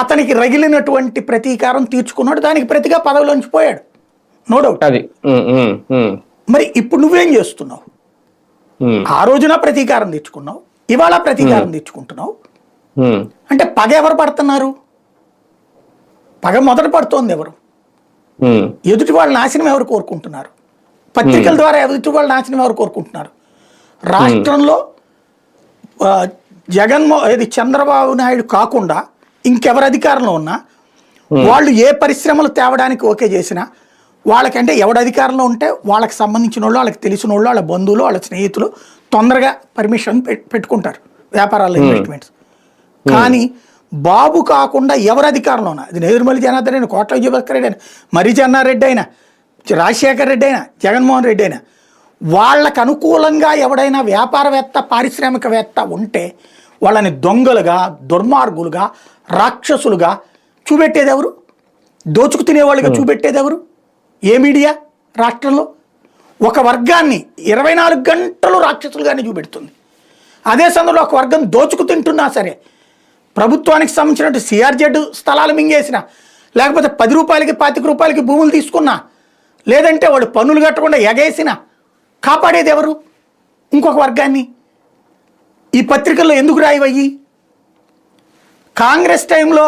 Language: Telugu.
అతనికి రగిలినటువంటి ప్రతీకారం తీర్చుకున్నాడు దానికి ప్రతిగా పదవిలోంచి పోయాడు. నో డౌట్ అది. మరి ఇప్పుడు నువ్వేం చేస్తున్నావు? ఆ రోజున ప్రతీకారం తెచ్చుకున్నావు ఇవాళ ప్రతీకారం తెచ్చుకుంటున్నావు ఉమ్, అంటే పగ ఎవరు పడుతున్నారు? పగ మొదట పడుతోంది ఎవరు? ఎదుటి వాళ్ళ నాశనం ఎవరు కోరుకుంటున్నారు? పత్రికల ద్వారా ఎదుటి వాళ్ళ నాశనం ఎవరు కోరుకుంటున్నారు? రాష్ట్రంలో జగన్మో ఇది చంద్రబాబు నాయుడు కాకుండా ఇంకెవరు అధికారంలో ఉన్నా వాళ్ళు ఏ పరిశ్రమలు తేవడానికి ఓకే చేసినా వాళ్ళకంటే ఎవడు అధికారంలో ఉంటే వాళ్ళకి సంబంధించిన వాళ్ళు వాళ్ళకి తెలిసిన వాళ్ళు వాళ్ళ బంధువులు వాళ్ళ స్నేహితులు తొందరగా పర్మిషన్ పెట్టుకుంటారు వ్యాపారాల్లో ఇన్వెస్ట్మెంట్స్ కానీ బాబు కాకుండా ఎవరు అధికారంలో ఉన్నా అది నేదురుమల్లి జనార్దన్ అయినా కోట్ల విజయభాస్కర్ రెడ్డి అయినా మరి చెన్నారెడ్డి అయినా రాజశేఖర్ రెడ్డి అయినా జగన్మోహన్ రెడ్డి అయినా వాళ్ళకు అనుకూలంగా ఎవడైనా వ్యాపారవేత్త పారిశ్రామికవేత్త ఉంటే వాళ్ళని దొంగలుగా దుర్మార్గులుగా రాక్షసులుగా చూపెట్టేది ఎవరు దోచుకు తినేవాళ్ళుగా చూపెట్టేది ఎవరు ఏ మీడియా రాష్ట్రంలో? ఒక వర్గాన్ని ఇరవై నాలుగు గంటలు రాక్షసులుగానే చూపెడుతుంది. అదే సందర్భంలో ఒక వర్గం దోచుకు తింటున్నా సరే ప్రభుత్వానికి సంబంధించినట్టు సిఆర్జెడ్ స్థలాలు మింగేసిన లేకపోతే పది రూపాయలకి పాతిక రూపాయలకి భూములు తీసుకున్నా లేదంటే వాడు పన్నులు కట్టకుండా ఎగేసిన కాపాడేది ఎవరు ఇంకొక వర్గాన్ని? ఈ పత్రికల్లో ఎందుకు రాయవయ్యి? కాంగ్రెస్ టైంలో